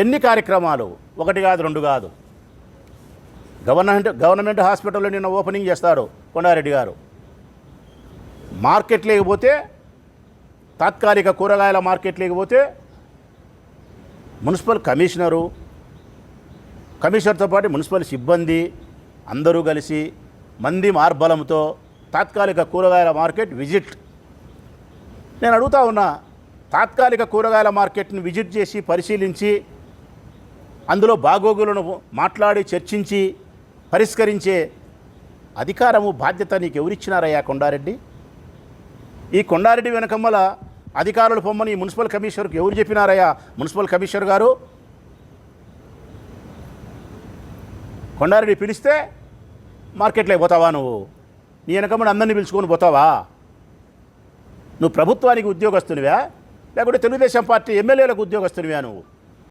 ఎన్ని కార్యక్రమాలు? ఒకటి కాదు రెండు కాదు. గవర్నమెంట్ గవర్నమెంట్ హాస్పిటల్లో నిన్న ఓపెనింగ్ చేస్తారు కొండారెడ్డి గారు. మార్కెట్ లేకపోతే తాత్కాలిక కూరగాయల మార్కెట్ లేకపోతే మున్సిపల్ కమిషనరు కమిషనర్తో పాటు మున్సిపల్ సిబ్బంది అందరూ కలిసి మంది మార్బలంతో తాత్కాలిక కూరగాయల మార్కెట్ విజిట్. నేను అడుగుతా ఉన్నా తాత్కాలిక కూరగాయల మార్కెట్ని విజిట్ చేసి పరిశీలించి అందులో బాగోగులను మాట్లాడి చర్చించి పరిష్కరించే అధికారము బాధ్యత నీకు ఎవరిచ్చినారయ్యా కొండారెడ్డి? ఈ కొండారెడ్డి వెనకమ్మల అధికారులు పొమ్మని మున్సిపల్ కమిషనర్కి ఎవరు చెప్పినారయ్యా? మున్సిపల్ కమిషనర్ గారు? కొండారెడ్డి పిలిస్తే మార్కెట్లో పోతావా నువ్వు? నీ వెనకమ్మని అందరినీ పిలుచుకొని పోతావా? నువ్వు ప్రభుత్వానికి ఉద్యోగస్తునివా? లేకుంటే తెలుగుదేశం పార్టీ ఎమ్మెల్యేలకు ఉద్యోగస్తునివా నువ్వు?